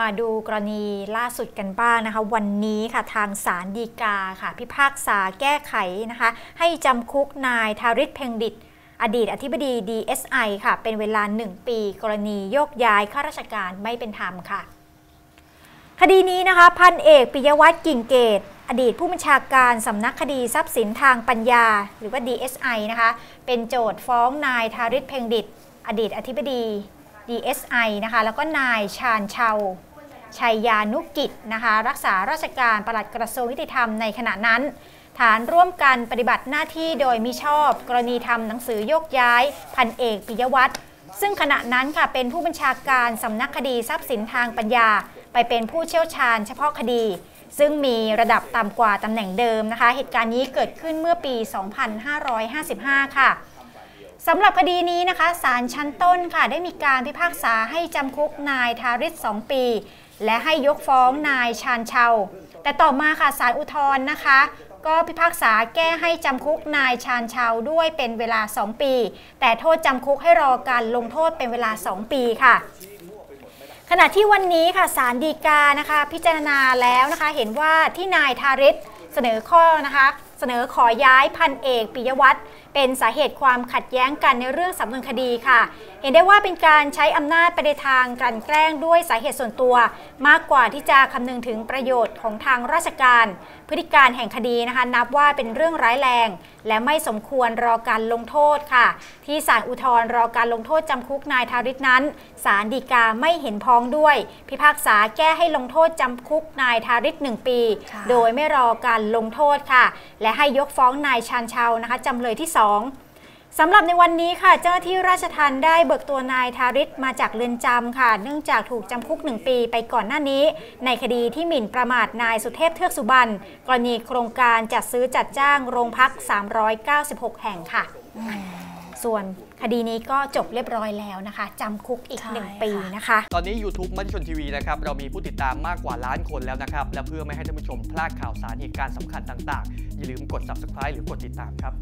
มาดูกรณีล่าสุดกันบ้างนะคะ วันนี้ค่ะทางศาลฎีกาค่ะ พิพากษาแก้ไขนะคะ ให้จำคุกนายทาริศเพ่งดิต อดีตอธิบดี DSI ค่ะ เป็นเวลา 1 ปี กรณีโยกย้ายข้าราชการไม่เป็นธรรมค่ะ คดีนี้นะคะ พันเอกปิยวัฒน์กิ่งเกต อดีตผู้บัญชาการสำนักคดีทรัพย์สินทางปัญญา หรือว่า DSI นะคะ เป็นโจทย์ฟ้องนายทาริศเพ่งดิต อดีตอธิบดี DSI นะคะ แล้วก็นายชาญเชา ชัยยานุกิจนะคะรักษาราชการปลัดกระทรวงยุติธรรมในขณะนั้น ฐานร่วมกันปฏิบัติหน้าที่โดยมิชอบ กรณีทำหนังสือโยกย้ายพันเอกปิยวัฒน์ซึ่งขณะนั้นค่ะเป็นผู้บัญชาการสำนักคดีทรัพย์สินทางปัญญา ไปเป็นผู้เชี่ยวชาญเฉพาะคดี ซึ่งมีระดับต่ำกว่าตำแหน่งเดิมนะคะ เหตุการณ์นี้เกิดขึ้นเมื่อปี 2555 ค่ะ สำหรับคดีนี้นะคะศาลชั้นต้นค่ะได้มีการพิพากษาให้จำคุกนายทาริศ2ปี และให้ยกฟ้องนายชาญเชา แต่ต่อมาค่ะศาลอุทธรณ์นะคะ ก็พิพากษาแก้ให้จำคุกนายชาญเชาด้วยเป็นเวลา 2 ปี แต่โทษจำคุกให้รอการลงโทษเป็นเวลา 2 ปีค่ะขณะที่วันนี้ค่ะศาลฎีกานะคะ พิจารณาแล้วนะคะ เห็นว่าที่นายทาริศเสนอข้อนะคะ เสนอขอย้ายพันเอกปิยวัฒน์เป็นสาเหตุความขัดแย้งกันในเรื่องสำนวนคดีค่ะ เห็นได้ว่าเป็นการใช้อำนาจไปในทางกลั่นแกล้งด้วยสาเหตุส่วนตัว มากกว่าที่จะคำนึงถึงประโยชน์ของทางราชการ พฤติการแห่งคดีนะคะนับว่าเป็นเรื่องร้ายแรง และไม่สมควรรอการลงโทษค่ะ ที่ศาลอุทธรณ์รอการลงโทษจำคุกนายทาริศนั้นศาลฎีกาไม่เห็นพ้องด้วย พิพากษาแก้ให้ลงโทษจำคุกนายทาริศหนึ่งปีค่ะโดยไม่รอการลงโทษค่ะและให้ยกฟ้องนายชานชาวนะคะจำเลยที่ 2สำหรับในวันนี้ค่ะ เจ้าหน้าที่ราชทัณฑ์ได้เบิกตัวนายทาริศมาจากเรือนจำค่ะ เนื่องจากถูกจำคุก 1 ปีไปก่อนหน้านี้ ในคดีที่หมิ่นประมาทนายสุเทพเทือกสุบรรณกรณีโครงการจัดซื้อจัดจ้างโรงพัก 396 แห่งค่ะ ส่วนคดีนี้ก็จบเรียบร้อยแล้วนะคะจำคุกอีกใช่1ปีค่ะนะคะ ตอนนี้ YouTube มติชนทีวีนะครับเรามีผู้ติดตามมากกว่าล้านคนแล้วนะครับ และเพื่อไม่ให้ท่านผู้ชมพลาดข่าวสารเหตุการณ์สำคัญต่างๆ อย่าลืมกด subscribe หรือกดติดตามครับ